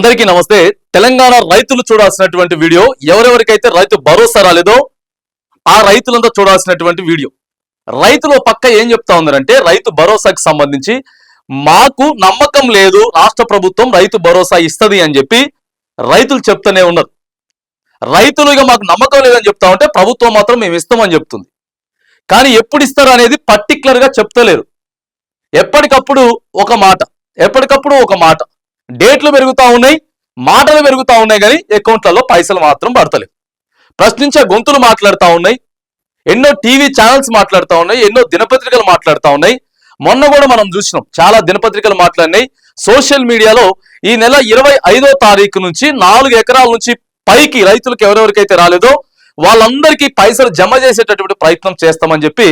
అందరికీ నమస్తే. తెలంగాణ రైతులు చూడాల్సినటువంటి వీడియో. ఎవరెవరికైతే రైతు భరోసా రాలేదో ఆ రైతులంతా చూడాల్సినటువంటి వీడియో. రైతులు పక్క ఏం చెప్తా ఉందంటే రైతు భరోసాకి సంబంధించి మాకు నమ్మకం లేదు రాష్ట్ర ప్రభుత్వం రైతు భరోసా ఇస్తుంది అని చెప్పి రైతులు చెప్తూనే ఉన్నారు. రైతులుగా మాకు నమ్మకం లేదని చెప్తా ఉంటే ప్రభుత్వం మాత్రం మేము ఇస్తామని చెప్తుంది. కానీ ఎప్పుడు ఇస్తారు అనేది పర్టికులర్గా చెప్తలేరు. ఎప్పటికప్పుడు ఒక మాట. ఎప్పటికప్పుడు ఒక మాట. డేట్లు పెరుగుతూ ఉన్నాయి మాటలు పెరుగుతూ ఉన్నాయి కానీ అకౌంట్లలో పైసలు మాత్రం పడతలేవు. ప్రశ్నించే గొంతులు మాట్లాడుతూ ఉన్నాయి ఎన్నో టీవీ ఛానల్స్ మాట్లాడుతూ ఉన్నాయి ఎన్నో దినపత్రికలు మాట్లాడుతూ ఉన్నాయి. మొన్న కూడా మనం చూసినాం చాలా దినపత్రికలు మాట్లాడినాయి. సోషల్ మీడియాలో ఈ నెల ఇరవై ఐదో తారీఖు నుంచి నాలుగు ఎకరాల నుంచి పైకి రైతులకు ఎవరెవరికైతే రాలేదో వాళ్ళందరికీ పైసలు జమ చేసేటటువంటి ప్రయత్నం చేస్తామని చెప్పి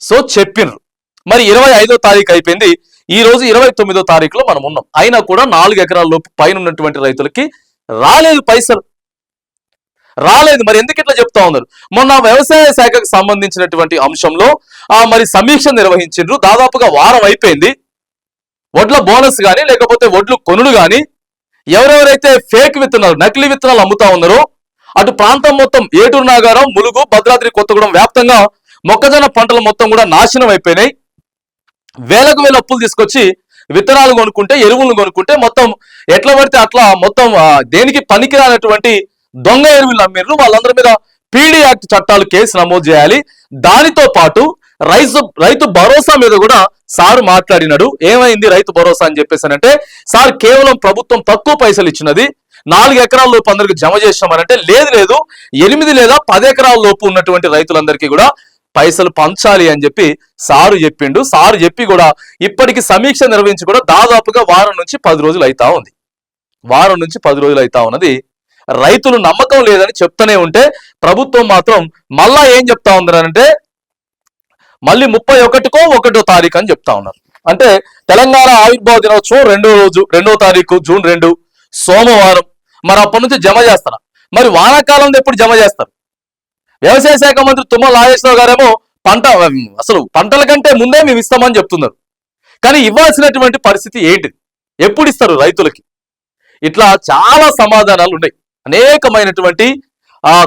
సో చెప్పిండ్రు మరి ఇరవై ఐదో తారీఖు అయిపోయింది. ఈ రోజు ఇరవై తొమ్మిదో తారీఖులో మనం ఉన్నాం. అయినా కూడా నాలుగు ఎకరాల లోపు పైన ఉన్నటువంటి రైతులకి రాలేదు పైసలు. రాలేదు. మరి ఎందుకు ఇట్లా చెప్తా ఉన్నారు? మొన్న వ్యవసాయ శాఖకు సంబంధించినటువంటి అంశంలో ఆ మరి సమీక్ష నిర్వహించిండ్రు. దాదాపుగా వారం అయిపోయింది. వడ్ల బోనస్ కానీ లేకపోతే వడ్లు కొనుడు కానీ ఎవరెవరైతే ఫేక్ విత్తనాలు నకిలీ విత్తనాలు అమ్ముతా ఉన్నారో అటు ప్రాంతం మొత్తం ఏటూరు నాగారం ములుగు భద్రాద్రి కొత్తగూడెం వ్యాప్తంగా మొక్కజొన్న పంటలు మొత్తం కూడా నాశనం అయిపోయినాయి. వేలకు వేల అప్పులు తీసుకొచ్చి విత్తనాలు కొనుక్కుంటే ఎరువులను కొనుక్కుంటే మొత్తం ఎట్లా పడితే అట్లా మొత్తం దేనికి పనికిరానటువంటి దొంగ ఎరువులు అమ్మిర్రు. వాళ్ళందరి మీద పీడీ యాక్ట్ చట్టాలు కేసు నమోదు చేయాలి. దానితో పాటు రైతు రైతు భరోసా మీద కూడా సార్ మాట్లాడినాడు. ఏమైంది రైతు భరోసా అని చెప్పేసానంటే సార్ కేవలం ప్రభుత్వం తక్కువ పైసలు ఇచ్చినది నాలుగు ఎకరాల లోపు అందరికి జమ చేసామనంటే లేదు లేదు ఎనిమిది లేదా పది ఎకరాల లోపు ఉన్నటువంటి రైతులందరికీ కూడా పైసలు పంచాలి అని చెప్పి సారు చెప్పిండు. సారు చెప్పి కూడా ఇప్పటికి సమీక్ష నిర్వహించి కూడా దాదాపుగా వారం నుంచి పది రోజులు అయితా ఉంది. వారం నుంచి పది రోజులు అయితా ఉన్నది. రైతులు నమ్మకం లేదని చెప్తూనే ఉంటే ప్రభుత్వం మాత్రం మళ్ళా ఏం చెప్తా ఉందనంటే మళ్ళీ ముప్పై ఒకటికో ఒకటో తారీఖు అని చెప్తా ఉన్నారు. అంటే తెలంగాణ ఆవిర్భావ దినోత్సవం రెండో రోజు రెండో తారీఖు జూన్ రెండు సోమవారం. మరి అప్పటి నుంచి జమ చేస్తారా? మరి వానాకాలంలో ఎప్పుడు జమ చేస్తారు? వ్యవసాయ శాఖ మంత్రి తుమ్మల నాగేశ్వరరావు గారేమో పంట అసలు పంటల కంటే ముందే మేము ఇస్తామని చెప్తున్నారు. కానీ ఇవ్వాల్సినటువంటి పరిస్థితి ఏంటి? ఎప్పుడు ఇస్తారు రైతులకి? ఇట్లా చాలా సమాధానాలు ఉన్నాయి. అనేకమైనటువంటి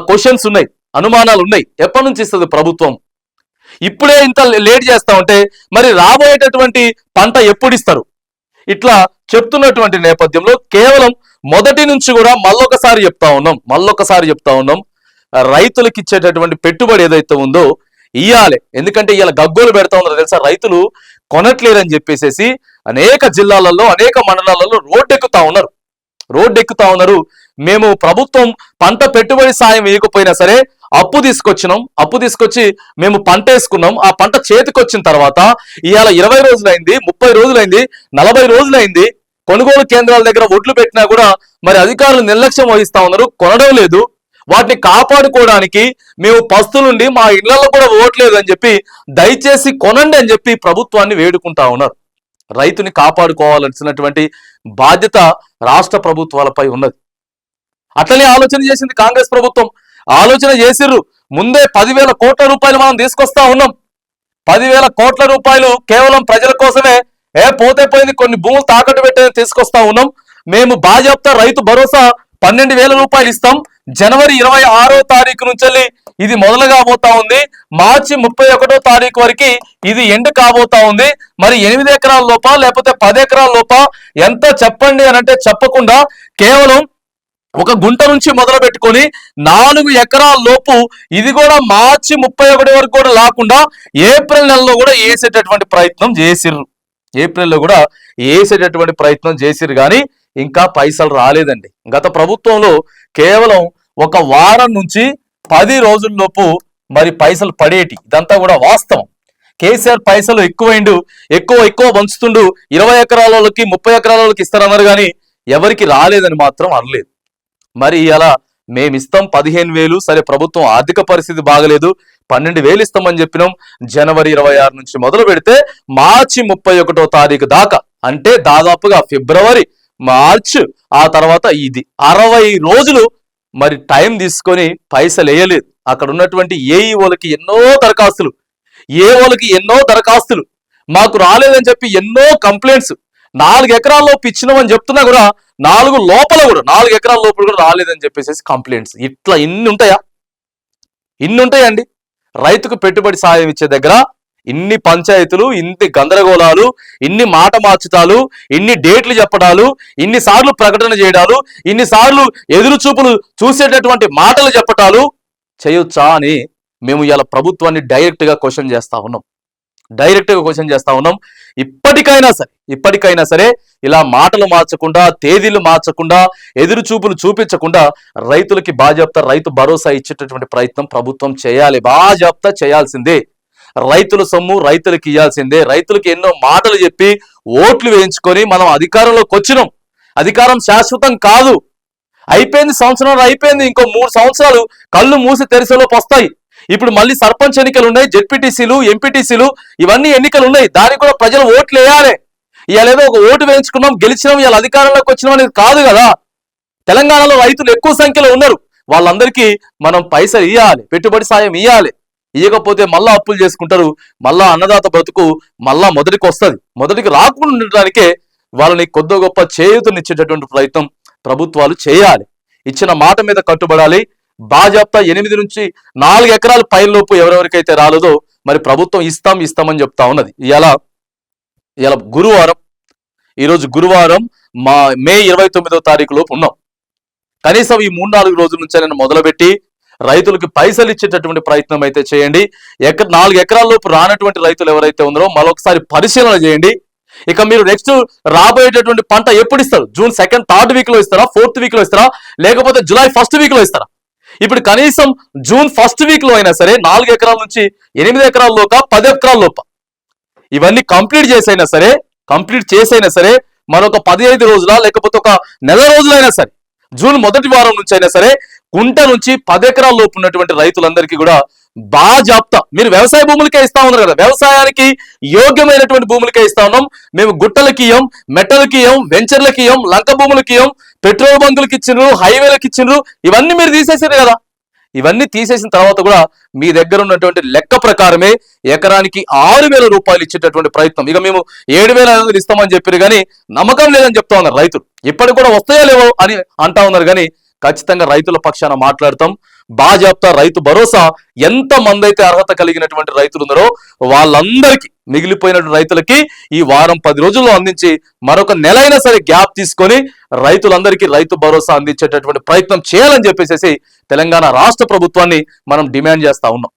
క్వశ్చన్స్ ఉన్నాయి. అనుమానాలు ఉన్నాయి. ఎప్పటి నుంచి ఇస్తుంది ప్రభుత్వం? ఇప్పుడే ఇంత లేట్ చేస్తా ఉంటే మరి రాబోయేటటువంటి పంట ఎప్పుడు ఇస్తారు? ఇట్లా చెప్తున్నటువంటి నేపథ్యంలో కేవలం మొదటి నుంచి కూడా మళ్ళొకసారి చెప్తా ఉన్నాం. మళ్ళొకసారి చెప్తా ఉన్నాం. రైతులకు ఇచ్చేటటువంటి పెట్టుబడి ఏదైతే ఉందో ఇయ్యాలి. ఎందుకంటే ఇవాళ గగ్గోలు పెడతా ఉన్నారు తెలుసా? రైతులు కొనట్లేరని చెప్పేసేసి అనేక జిల్లాలలో అనేక మండలాలలో రోడ్డు ఎక్కుతా ఉన్నారు. రోడ్డు ఎక్కుతా ఉన్నారు. మేము ప్రభుత్వం పంట పెట్టుబడి సాయం వేయకపోయినా సరే అప్పు తీసుకొచ్చినాం. అప్పు తీసుకొచ్చి మేము పంట వేసుకున్నాం. ఆ పంట చేతికొచ్చిన తర్వాత ఇవాళ ఇరవై రోజులైంది ముప్పై రోజులైంది నలభై రోజులైంది. కొనుగోలు కేంద్రాల దగ్గర ఒడ్లు పెట్టినా కూడా మరి అధికారులు నిర్లక్ష్యం వహిస్తా ఉన్నారు. కొనడం లేదు. వాటిని కాపాడుకోవడానికి మేము పస్తులుండి మా ఇళ్ళలో కూడా ఓట్లేదు అని చెప్పి దయచేసి కొనండి అని చెప్పి ప్రభుత్వాన్ని వేడుకుంటా ఉన్నారు. రైతుని కాపాడుకోవాల్సినటువంటి బాధ్యత రాష్ట్ర ప్రభుత్వాలపై ఉన్నది. అట్లనే ఆలోచన చేసింది కాంగ్రెస్ ప్రభుత్వం. ఆలోచన చేసిర్రు. ముందే పదివేల కోట్ల రూపాయలు మనం తీసుకొస్తా ఉన్నాం. పదివేల కోట్ల రూపాయలు కేవలం ప్రజల కోసమే ఏ పోతే పోయింది కొన్ని భూములు తాకట్టు పెట్టేది తీసుకొస్తా ఉన్నాం. మేము బాజాప్తా రైతు భరోసా పన్నెండు వేల రూపాయలు ఇస్తాం. జనవరి ఇరవై ఆరో తారీఖు నుంచి ఇది మొదలు కాబోతా ఉంది. మార్చి ముప్పై ఒకటో తారీఖు వరకు ఇది ఎండ్ కాబోతా ఉంది. మరి ఎనిమిది ఎకరాల లోప లేకపోతే పది ఎకరాల లోప ఎంత చెప్పండి అని అంటే చెప్పకుండా కేవలం ఒక గుంట నుంచి మొదలు పెట్టుకొని నాలుగు ఎకరాల లోపు ఇది కూడా మార్చి ముప్పై ఒకటి వరకు కూడా లేకుండా ఏప్రిల్ నెలలో కూడా వేసేటటువంటి ప్రయత్నం చేసిర్రు. ఏప్రిల్లో కూడా వేసేటటువంటి ప్రయత్నం చేసిర్రు కానీ ఇంకా పైసలు రాలేదండి. గత ప్రభుత్వంలో కేవలం ఒక వారం నుంచి పది రోజుల్లోపు మరి పైసలు పడేటి? ఇదంతా కూడా వాస్తవం. కేసీఆర్ పైసలు ఎక్కువైండు ఎక్కువ ఎక్కువ పంచుతుండు ఇరవై ఎకరాలకి ముప్పై ఎకరాలకి ఇస్తారన్నారు కానీ ఎవరికి రాలేదని మాత్రం అనలేదు. మరి ఇలా మేము ఇస్తాం పదిహేను వేలు సరే ప్రభుత్వం ఆర్థిక పరిస్థితి బాగలేదు పన్నెండు వేలు ఇస్తామని చెప్పినాం జనవరి ఇరవై ఆరు నుంచి మొదలు పెడితే మార్చి ముప్పై ఒకటో తారీఖు దాకా అంటే దాదాపుగా ఫిబ్రవరి మార్చ్ ఆ తర్వాత ఇది అరవై రోజులు మరి టైం తీసుకొని పైసలు వేయలేదు. అక్కడ ఉన్నటువంటి ఏఈఓలకి ఎన్నో దరఖాస్తులు ఏ వాళ్ళకి ఎన్నో దరఖాస్తులు. మాకు రాలేదని చెప్పి ఎన్నో కంప్లైంట్స్. నాలుగు ఎకరాల్లో పిచ్చినామని చెప్తున్నా కూడా నాలుగు లోపల కూడా నాలుగు ఎకరాల లోపల కూడా రాలేదని చెప్పేసి కంప్లైంట్స్. ఇట్లా ఇన్ని ఉంటాయా? ఇన్ని ఉంటాయండి? రైతుకు పెట్టుబడి సాయం ఇచ్చే దగ్గర ఇన్ని పంచాయతీలు ఇన్ని గందరగోళాలు ఇన్ని మాట మార్చుతాలు ఇన్ని డేట్లు చెప్పడాలు ఇన్నిసార్లు ప్రకటన చేయడాలు ఇన్నిసార్లు ఎదురు చూపులు చూసేటటువంటి మాటలు చెప్పటాలు చేయొచ్చా అని మేము ఇలా ప్రభుత్వాన్ని డైరెక్ట్గా క్వశ్చన్ చేస్తా ఉన్నాం. డైరెక్ట్గా క్వశ్చన్ చేస్తా ఉన్నాం. ఇప్పటికైనా సరే ఇప్పటికైనా సరే ఇలా మాటలు మార్చకుండా తేదీలు మార్చకుండా ఎదురు చూపులు చూపించకుండా రైతులకి బాజాప్తా రైతు భరోసా ఇచ్చేటటువంటి ప్రయత్నం ప్రభుత్వం చేయాలి. బాజాప్తా చేయాల్సిందే. రైతుల సొమ్ము రైతులకు ఇవ్వాల్సిందే రైతులకు ఎన్నో మాటలు చెప్పి ఓట్లు వేయించుకొని మనం అధికారంలోకి వచ్చినాం. అధికారం శాశ్వతం కాదు. అయిపోయింది సంవత్సరం అయిపోయింది. ఇంకో మూడు సంవత్సరాలు కళ్ళు మూసి తెరిసేలోపు వస్తాయి. ఇప్పుడు మళ్ళీ సర్పంచ్ ఎన్నికలు ఉన్నాయి జెడ్పీటీసీలు ఎంపీటీసీలు ఇవన్నీ ఎన్నికలు ఉన్నాయి. దానికి కూడా ప్రజలు ఓట్లు వేయాలి. ఇవాళ ఏదో ఒక ఓటు వేయించుకున్నాం గెలిచినాం ఇవాళ అధికారంలోకి వచ్చినాం అనేది కాదు కదా. తెలంగాణలో రైతులు ఎక్కువ సంఖ్యలో ఉన్నారు. వాళ్ళందరికీ మనం పైసలు ఇవ్వాలి పెట్టుబడి సాయం ఇవ్వాలి ఇవ్వకపోతే మళ్ళా అప్పులు చేసుకుంటారు. మళ్ళా అన్నదాత బ్రతుకు మళ్ళా మొదటికి వస్తుంది. మొదటికి రాకుండా ఉండడానికే వాళ్ళని కొద్ది గొప్ప చేయూతనిచ్చేటటువంటి ప్రయత్నం ప్రభుత్వాలు చేయాలి. ఇచ్చిన మాట మీద కట్టుబడాలి. బాజాప్తా ఎనిమిది నుంచి నాలుగు ఎకరాల పైలోపు ఎవరెవరికైతే రాలేదో మరి ప్రభుత్వం ఇస్తాం ఇస్తామని చెప్తా ఉన్నది. ఇలా ఇలా గురువారం ఈరోజు గురువారం మా మే ఇరవై తొమ్మిదో తారీఖు లోపు ఉన్నాం. కనీసం ఈ మూడు నాలుగు రోజుల నుంచి నేను మొదలుపెట్టి రైతులకు పైసలు ఇచ్చేటటువంటి ప్రయత్నం అయితే చేయండి. ఎక నాలుగు ఎకరాల్లోపు రానటువంటి రైతులు ఎవరైతే ఉన్నారో మరొకసారి పరిశీలన చేయండి. ఇక మీరు నెక్స్ట్ రాబోయేటటువంటి పంట ఎప్పుడు ఇస్తారు? జూన్ సెకండ్ థర్డ్ వీక్లో ఇస్తారా? ఫోర్త్ వీక్లో ఇస్తారా? లేకపోతే జూలై ఫస్ట్ వీక్లో ఇస్తారా? ఇప్పుడు కనీసం జూన్ ఫస్ట్ వీక్లో అయినా సరే నాలుగు ఎకరాల నుంచి ఎనిమిది ఎకరాల లోక పది ఎకరాల లోప ఇవన్నీ కంప్లీట్ చేసైనా సరే కంప్లీట్ చేసైనా సరే మరొక పదిహేను రోజుల లేకపోతే ఒక నెల రోజులైనా సరే జూన్ మొదటి వారం నుంచి అయినా సరే కుంట నుంచి పది ఎకరాల లోపు ఉన్నటువంటి రైతులందరికీ కూడా బాగా జాప్తా. మీరు వ్యవసాయ భూములకే ఇస్తా ఉన్నారు కదా. వ్యవసాయానికి యోగ్యమైనటువంటి భూములకే ఇస్తా ఉన్నాం. మేము గుట్టలకి ఇయ్యం మెట్టలకి ఇయ్యం వెంచర్లకి ఇయ్యం లంక భూములకి ఇయ్యం పెట్రోల్ బంకులకి ఇచ్చిండ్రు హైవేలకు ఇచ్చిండ్రు. ఇవన్నీ మీరు తీసేసారు కదా. ఇవన్నీ తీసేసిన తర్వాత కూడా మీ దగ్గర ఉన్నటువంటి లెక్క ప్రకారమే ఎకరానికి ఆరు వేల రూపాయలు ఇచ్చేటటువంటి ప్రయత్నం. ఇక మేము ఏడు వేల ఐదు వందలు ఇస్తామని చెప్పారు కానీ నమ్మకం లేదని చెప్తా ఉన్నారు రైతులు. ఇప్పటికి కూడా వస్తాయో లేవో అని అంటా ఉన్నారు కానీ ఖచ్చితంగా రైతుల పక్షాన మాట్లాడతాం. బాజాప్తా రైతు భరోసా ఎంత మంది అయితే అర్హత కలిగినటువంటి రైతులు ఉన్నారో వాళ్ళందరికీ మిగిలిపోయినటువంటి రైతులకి ఈ వారం పది రోజుల్లో అందించి మరొక నెల అయినా సరే గ్యాప్ తీసుకొని రైతులందరికీ రైతు భరోసా అందించేటటువంటి ప్రయత్నం చేయాలని చెప్పేసి తెలంగాణ రాష్ట్ర ప్రభుత్వాన్ని మనం డిమాండ్ చేస్తా ఉన్నాం.